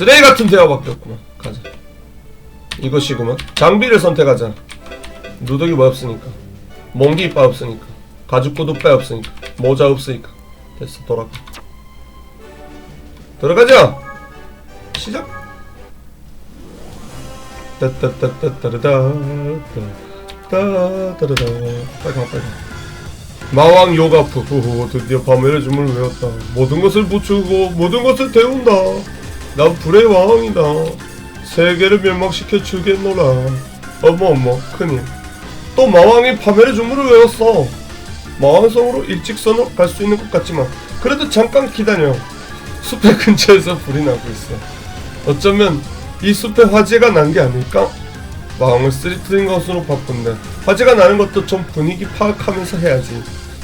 쓰레기 같은 대화밖에 없구만. 가자. 이것이구만. 장비를 선택하자. 누더기 뭐 없으니까. 몽기 이빨 없으니까. 가죽 구두 빼 없으니까. 모자 없으니까. 됐어 돌아가. 들어가자! 시작! 따따따따따르다 따따르다. 빨리 가 빨리 가 마왕 요가프 후후 드디어 밤의 주문을 외웠다. 모든 것을 부추고 모든 것을 데운다 난 불의 왕이다. 세계를 멸망시켜 주겠노라. 어머 어머 큰일. 또 마왕이 파멸의 주문을 외웠어. 마왕성으로 일직선으로 갈 수 있는 것 같지만 그래도 잠깐 기다려. 숲의 근처에서 불이 나고 있어. 어쩌면 이 숲에 화재가 난 게 아닐까? 마왕을 쓰러뜨린 것으로 바쁜데 화재가 나는 것도 좀 분위기 파악하면서 해야지.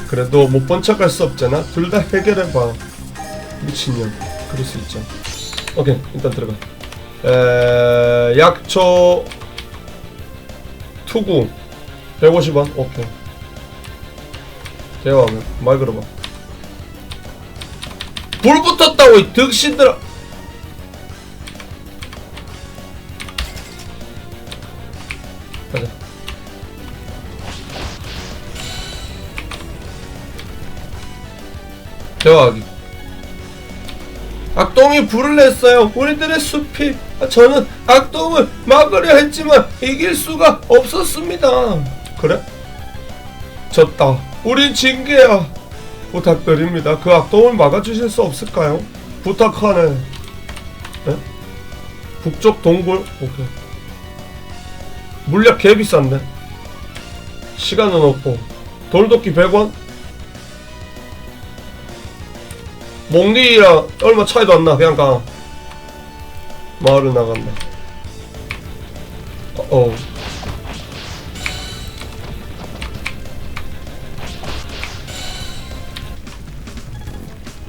그래도 못 본 척할 수 없잖아. 둘 다 해결해봐. 미친년. 그럴 수 있죠 오케이 일단 들어가. 에... 약초 투구 150원? 오케이. 대화하면 말 걸어봐. 불 붙었다고 이 득신들아 가자. 대화하기 악동이 불을 냈어요. 우리들의 숲이 아, 저는 악동을 막으려 했지만 이길 수가 없었습니다. 그래? 졌다. 우린 징계야. 부탁드립니다. 그 악동을 막아주실 수 없을까요? 부탁하네. 네? 북쪽 동굴? 오케이. 물약 개 비싼데. 시간은 없고. 돌도끼 100원? 몽디랑 얼마 차이도 안 나. 그냥 가. 마을을 나간다. 어. 어.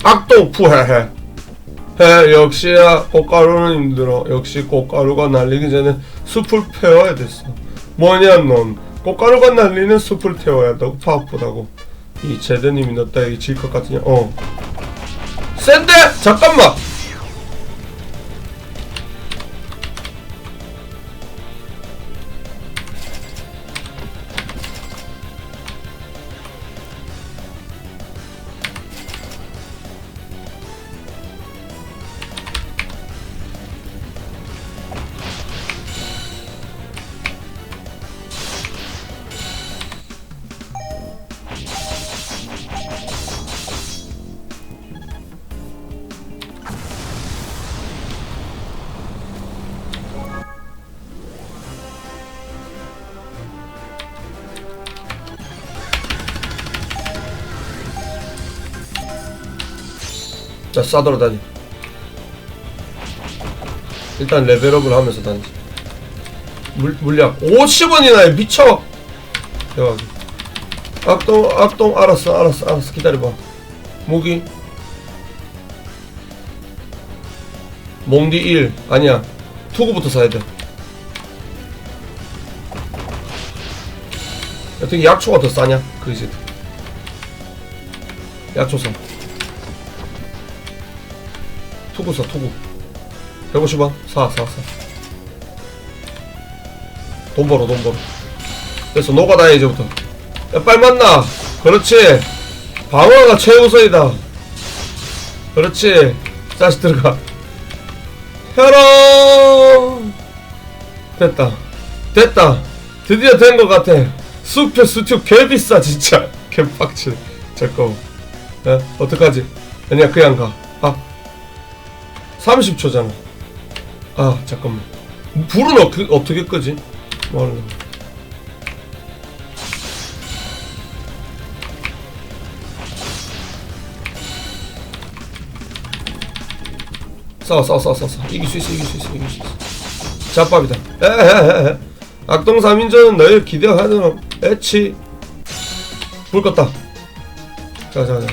악동 푸헤헤. 해 역시야 꽃가루는 힘들어. 역시 꽃가루가 날리기 전에 숲을 태워야 됐어. 뭐냐 넌. 꽃가루가 날리는 숲을 태워야 한다고 파 아프다고. 이 제드님이 너 따위 질것 같으냐? 어. 센데? 잠깐만! 싸돌아 다니. 일단 레벨업을 하면서 다니지 물, 물약 50원이나 해. 미쳐. 대박 악동 악동 알았어 알았어 알았어. 기다려봐. 무기. 몽디 1 아니야. 투구부터 사야 돼. 어떻게 약초가 더 싸냐? 그지 약초 사 투구 사 투구. 150원 사사사돈 벌어 돈 벌어. 됐어 노가다 이제부터. 야 빨리 만나. 그렇지. 방어가 최우선이다. 그렇지. 다시 들어가. 혈어 됐다. 됐다. 드디어 된 것 같아. 숲의 수튜 개비싸 진짜. 개빡치 잠깐 야 어떡하지? 아니야 그냥 가 아 30초잖아. 아, 잠깐만. 불은 어떻게, 어떻게 끄지? 뭐하는 거야? 싸워, 싸워, 싸워, 싸워. 싸워. 이길 수 있어, 이길 수 있어, 이길 수 있어. 잡밥이다. 에헤헤헤. 악동 3인전은 너희를 기대하는 애치. 불 껐다. 자, 자, 자.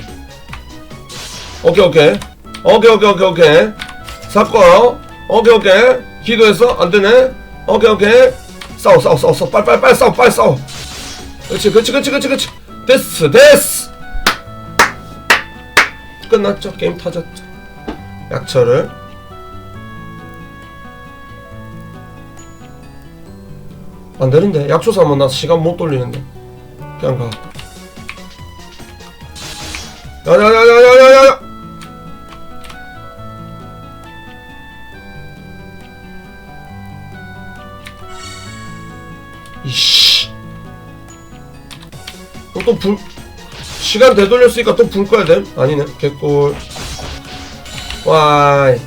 오케이, 오케이. 오케이, 오케이, 오케이, 오케이. 섞어 오케이 오케이. 기도했어 안되네. 오케이 오케이. 싸워 싸워 싸워 싸워. 빨빨빨 빨 싸워 빨 싸워. 그렇지 그렇지 그렇지 그렇지 그렇지. 됐어 됐어. 끝났죠? 게임 터졌죠? 약초를. 안되는데. 약초 사면 나 시간 못 돌리는데. 그냥 가. 야야야야야야야. 또 불 시간 되돌렸으니까 또불 꺼야 됨? 아니네. 개꿀. 와이.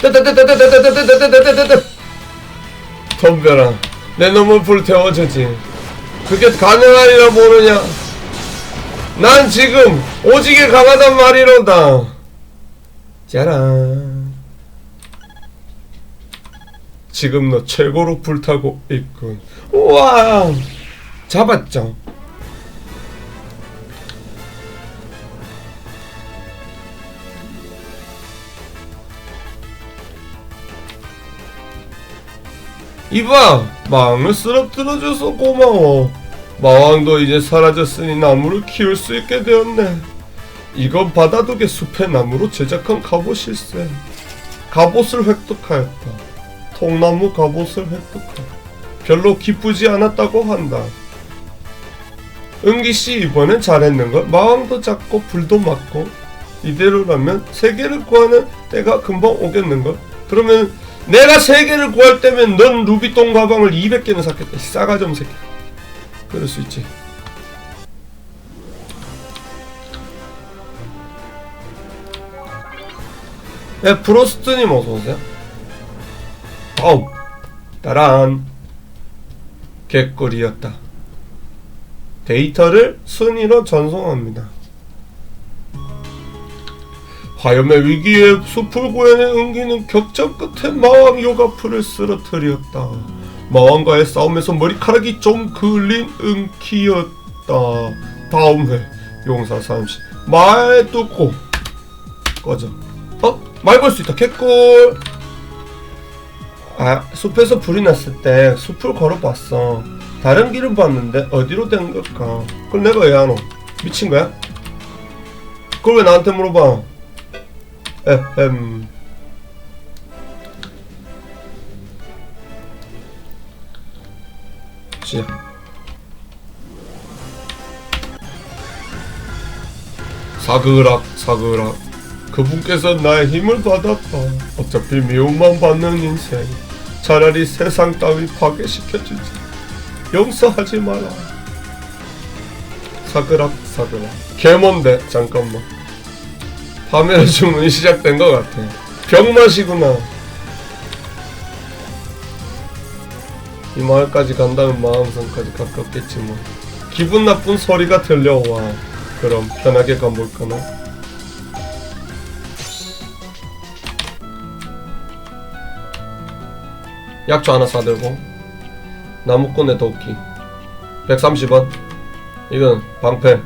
뜨뜨뜨뜨뜨뜨뜨뜨뜨뜨뜨뜨 덤벼라 내 놈을 불태워주지 그게 가능하리라 모르냐 난 지금 오지게 강하단 말이로다 짜란 지금 너 최고로 불타고 있군 우와 잡았죠 이봐 마음을 쓰러뜨려줘서 고마워. 마왕도 이제 사라졌으니 나무를 키울 수 있게 되었네. 이건 바다독의 숲의 나무로 제작한 갑옷일세. 갑옷을 획득하였다. 통나무 갑옷을 획득하였다. 별로 기쁘지 않았다고 한다. 은기씨 이번엔 잘했는걸 마왕도 잡고 불도 맞고 이대로라면 세계를 구하는 때가 금방 오겠는걸? 그러면 내가 세계를 구할 때면 넌 루비똥 가방을 200개는 샀겠다. 없는 새끼. 그럴 수 있지. 네, 프로스트님 어서오세요. 다음. 따란. 개꿀이었다. 데이터를 순위로 전송합니다. 화염의 위기에 숲을 구해낸 은기는 격전 끝에 마왕 요가프를 쓰러뜨렸다. 마왕과의 싸움에서 머리카락이 좀 그을린 은키였다. 다음 회 용사 30. 말 뚫고 꺼져. 어? 말 걸 수 있다. 개꿀. 아 숲에서 불이 났을 때 숲을 걸어봤어. 다른 길을 봤는데 어디로 된 걸까? 그걸 내가 왜 안 오? 미친 거야? 그걸 왜 나한테 물어봐? 에헴. 지. 사그락 사그락. 그분께서 나의 힘을 받았다 어차피 미움만 받는 인생 차라리 세상 따위 파괴시켜주지. 용서하지 마라. 사그락 사그락. 개몬데? 잠깐만 파멸의 주문이 시작된 것 같아. 병맛이구나. 이 마을까지 간다면 마음성까지 가깝겠지 뭐. 기분 나쁜 소리가 들려와. 그럼 편하게 가볼까나? 약초 하나 사들고 나무꾼의 도끼 130원 이건 방패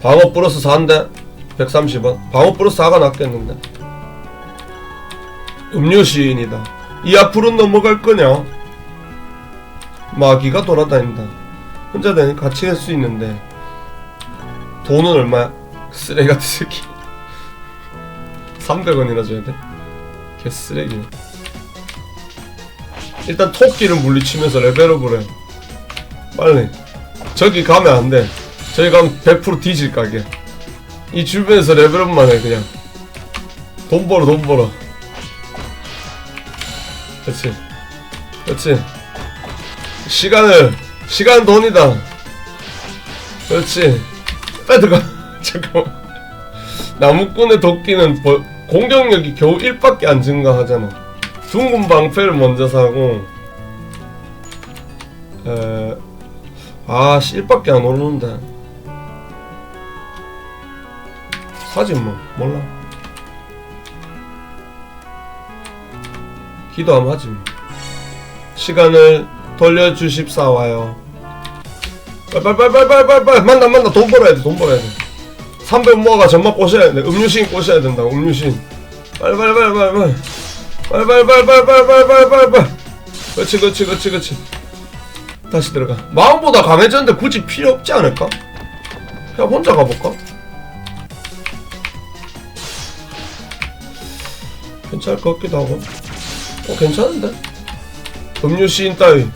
방어 플러스 4인데 130원. 방어 플러스 4가 낫겠는데. 음료 시인이다. 이 앞으로 넘어갈 거냐? 마귀가 돌아다닌다. 혼자 되니 같이 할 수 있는데. 돈은 얼마야? 쓰레기 같은 새끼. 300원이나 줘야 돼? 개 쓰레기네. 일단 토끼를 물리치면서 레벨업을 해. 빨리. 저기 가면 안 돼. 저기 가면 100% 뒤질 가게. 이 주변에서 레벨업만 해 그냥. 돈 벌어 돈 벌어. 그렇지 그렇지 시간을 시간 돈이다. 그렇지. 빨리 들어가. 잠깐만. 나무꾼의 도끼는 버- 공격력이 겨우 1밖에 안 증가하잖아. 둥근 방패를 먼저 사고. 에... 아 1밖에 안 오르는 사지 뭐 몰라. 기도하면 하지 뭐. 시간을 돌려주십사와요. 빨빨빨빨빨빨빨. 만나 만나. 돈 벌어야 돼돈 벌어야 돼. 300 모아가 점막 꼬셔야 돼. 음료신 꼬셔야 된다고 음료신. 빨빨빨빨빨 빨빨빨빨빨빨빨빨빨. 그렇지 그렇지 그렇지 그렇지. 다시 들어가. 마음보다 강해졌는데 굳이 필요 없지 않을까? 그냥 혼자 가볼까? 괜찮을 것 같기도 하고. 어 괜찮은데? 음료 시인 따위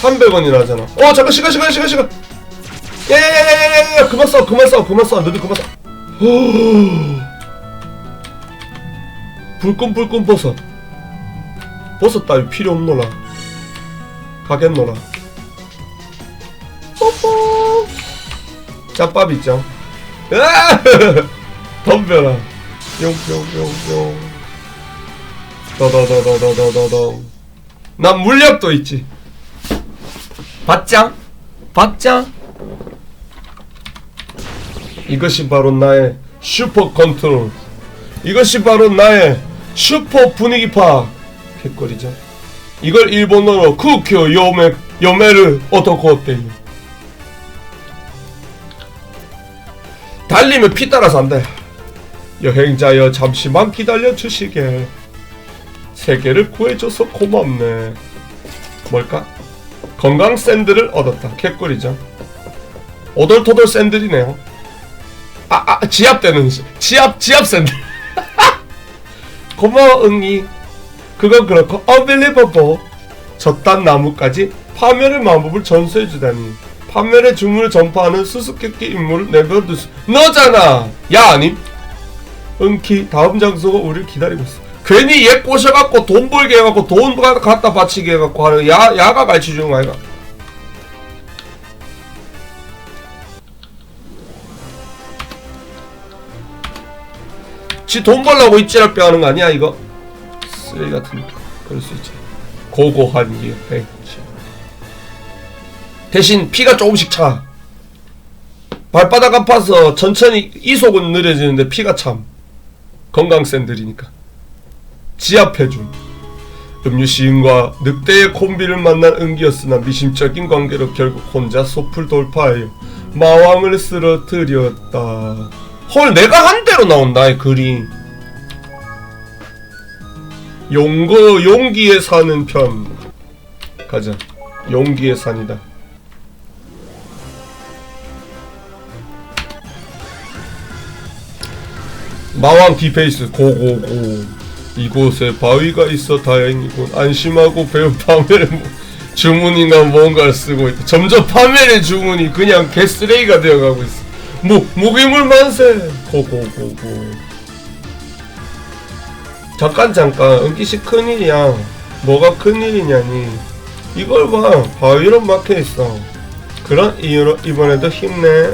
300원이나 하잖아. 어 잠깐 시간 시간 시간 시간. 야야야야야야 그만 써 그만 써 그만 써. 너도 그만 써. 불끈불끈 버섯. 버섯 따위 필요 없노라. 가겠노라. 뽀뽀 짬밥 있죠 으아! 덤벼라. 뿅뿅뿅뿅 더더더더더더더더 난 물력도 있지 받장 받장 이것이 바로 나의 슈퍼 컨트롤 이것이 바로 나의 슈퍼 분위기 파악 개꿀이죠 이걸 일본어로 쿠큐 요메 요메르 어토코 어때요 달리면 피 따라서 안돼 여행자여 잠시만 기다려 주시게 세계를 구해줘서 고맙네. 뭘까? 건강 샌들을 얻었다. 개꿀이죠. 오돌토돌 샌들이네요. 아, 아 지압되는 시- 지압 지압 샌들. 고마워 응이. 그건 그렇고 unbelievable. 저딴 나무까지 파멸의 마법을 전수해주다니. 파멸의 주문을 전파하는 수수께끼 인물을 내버려둘 수 너잖아! 야 아님. 은키 다음 장소가 우리를 기다리고 있어 괜히 얘 꼬셔갖고 돈 벌게 해갖고 돈 가- 갖다 바치게 해갖고 하는 야, 야가 가르쳐주는 거 아이가? 지 돈 벌라고 입질할 뼈 하는 거 아니야 이거? 쓰레기 같은 거. 그럴 수 있지. 고고한 기업 백지 대신 피가 조금씩 차. 발바닥 아파서 천천히 이속은 느려지는데 피가 참 건강센들이니까 지압해줌 음유 시인과 늑대의 콤비를 만난 은기였으나 미심적인 관계로 결국 혼자 숲을 돌파하여 마왕을 쓰러뜨렸다. 헐 내가 한 대로 나온다 이 글이. 용거 용기에 사는 편. 가자. 용기의 산이다. 마왕 디페이스 고고고 이곳에 바위가 있어 다행이군 안심하고 배운 파멸의 무- 주문인가 뭔가를 쓰고 있다. 점점 파멸의 주문이 그냥 개쓰레기가 되어가고 있어. 무, 무기물 만세. 고고고고. 잠깐 잠깐. 은기씨 큰일이야. 뭐가 큰일이냐니. 이걸 봐. 바위로 막혀있어. 그런 이유로 이번에도 힘내.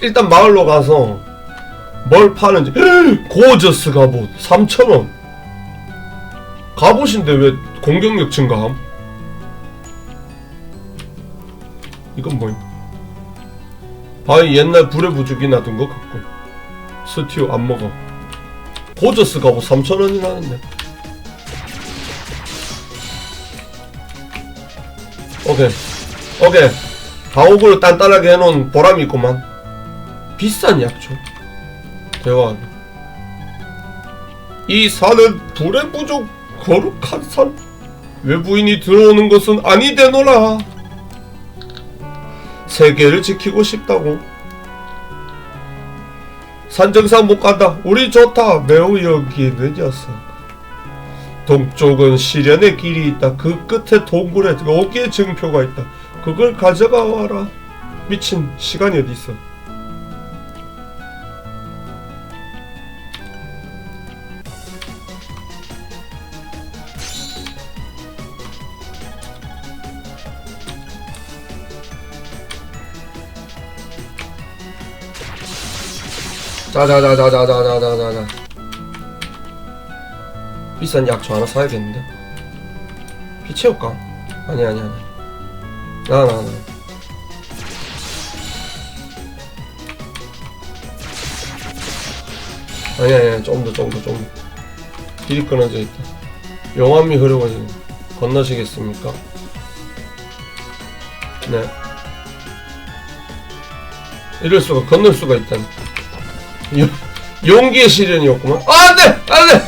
일단 마을로 가서 뭘 파는지. 고저스 갑옷 3,000원. 갑옷인데 왜 공격력 증가함? 이건 뭐임? 바위 옛날 불에 부죽이 놔둔 것 같고 스튜 안 먹어. 고저스 갑옷 3,000원이 나는데. 오케이. 오케이. 가옥으로 단단하게 해놓은 보람이 있구만. 비싼 약초 대화하기 이 산은 불의 부족 거룩한 산. 외부인이 들어오는 것은 아니되노라. 세계를 지키고 싶다고. 산정상 못 간다. 우리 좋다. 매우 여기는 녀석. 동쪽은 시련의 길이 있다. 그 끝에 동굴에 여기에 증표가 있다. 그걸 가져가 와라. 미친 시간이 어디 있어 자자자자자자자자자 비싼 약초 하나 사야겠는데? 피 채울까? 아니 아니 아니. 나 나 나. 아니 아니 아니. 좀더 좀 더 좀더. 길이 끊어져 있다. 용암이 흐르고 지금 건너시겠습니까? 네. 이럴 수가 건널 수가 있다니. 용- 용기의 시련이었구만. 아, 안 돼! 안 돼